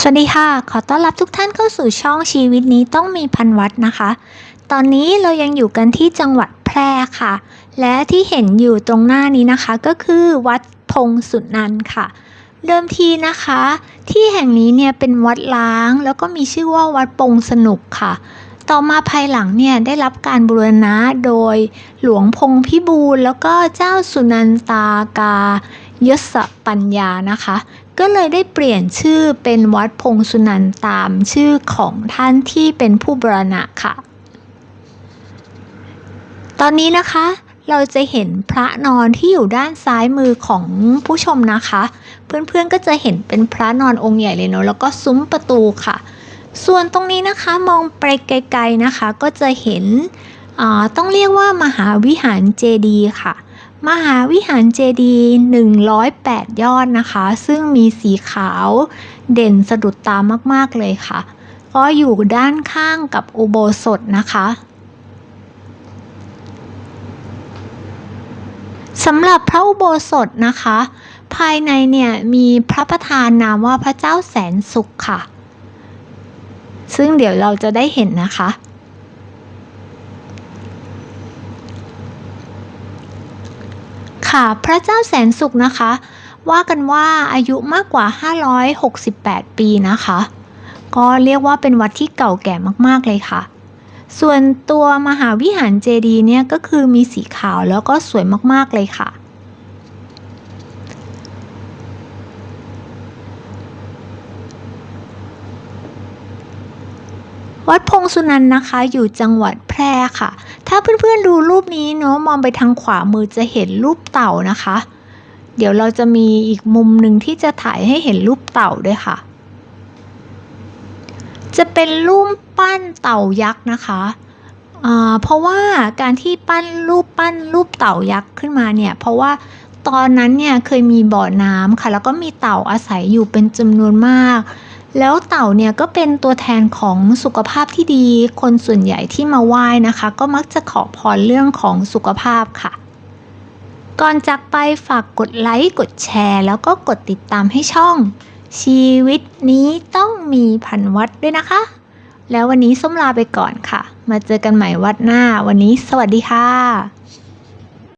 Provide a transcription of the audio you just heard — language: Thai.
สวัสดีค่ะ ขอต้อนรับทุกท่านเข้าสู่ช่องชีวิตนี้ต้องมีพันวัดนะคะ ตอนนี้เรายังอยู่กันที่จังหวัดแพร่ค่ะ และที่เห็นอยู่ตรงหน้านี้นะคะ ก็คือวัดพงสุนันท์ค่ะ เดิมทีนะคะ ที่แห่งนี้เนี่ยเป็นวัดล้าง แล้วก็มีชื่อว่าวัดปงสนุกค่ะ ต่อมาภายหลังเนี่ยได้รับการบูรณะโดยหลวงพงพิบูลแล้วก็เจ้าสุนันตากายศปัญญานะคะ ก็เลยได้เปลี่ยนชื่อเป็นวัดพงสุนันท์ตามชื่อของท่านที่เป็นผู้บรณะค่ะ ตอนนี้นะคะเราจะเห็นพระนอนที่อยู่ด้านซ้ายมือของผู้ชมนะคะ เพื่อนๆก็จะเห็นเป็นพระนอนองค์ใหญ่เลยเนาะแล้วก็ซุ้มประตูค่ะ ส่วนตรงนี้นะคะมองไปไกลๆนะคะ ก็จะเห็นต้องเรียกว่ามหาวิหารเจดีค่ะ มหาวิหารเจดีย์108 ยอดนะคะ ซึ่งมีสีขาวเด่นสะดุดตามากๆเลยค่ะ ก็อยู่ด้านข้างกับอุโบสถนะคะสำหรับพระอุโบสถนะคะ ภายในเนี่ยมีพระประธานนามว่าพระเจ้าแสนสุขค่ะ ซึ่งเดี๋ยวเราจะได้เห็นนะคะ ค่ะ พระเจ้าแสนสุขนะคะ ว่ากันว่าอายุมากกว่า 568 ปีนะคะ ก็เรียกว่าเป็นวัดที่เก่าแก่มากๆเลยค่ะ ส่วนตัวมหาวิหารเจดีย์เนี่ยก็คือมีสีขาวแล้วก็สวยมากๆเลยค่ะ วัดพงสุนันนะคะ อยู่จังหวัดแพร่ค่ะ ถ้าเพื่อนๆดูรูปนี้เนาะมองไปทางขวามือจะเห็นรูปเต่านะคะ เดี๋ยวเราจะมีอีกมุมหนึ่งที่จะถ่ายให้เห็นรูปเต่าด้วยค่ะ จะเป็นรูปปั้นเต่ายักษ์นะคะเพราะว่าการที่ปั้นรูปปั้นรูปเต่ายักษ์ขึ้นมาเนี่ย เพราะว่าตอนนั้นเนี่ยเคยมีบ่อน้ำค่ะ แล้วก็มีเต่าอาศัยอยู่เป็นจำนวนมาก แล้วเต่าเนี่ยก็เป็นตัวแทนของสุขภาพที่ดี คนส่วนใหญ่ที่มาไหว้นะคะ ก็มักจะขอพรเรื่องของสุขภาพค่ะ ก่อนจากไปฝากกดไลค์ กดแชร์ แล้วก็กดติดตามให้ช่อง ชีวิตนี้ต้องมีพันวัดด้วยนะคะ แล้ววันนี้ส้มลาไปก่อนค่ะ มาเจอกันใหม่วัดหน้า วันนี้สวัสดีค่ะ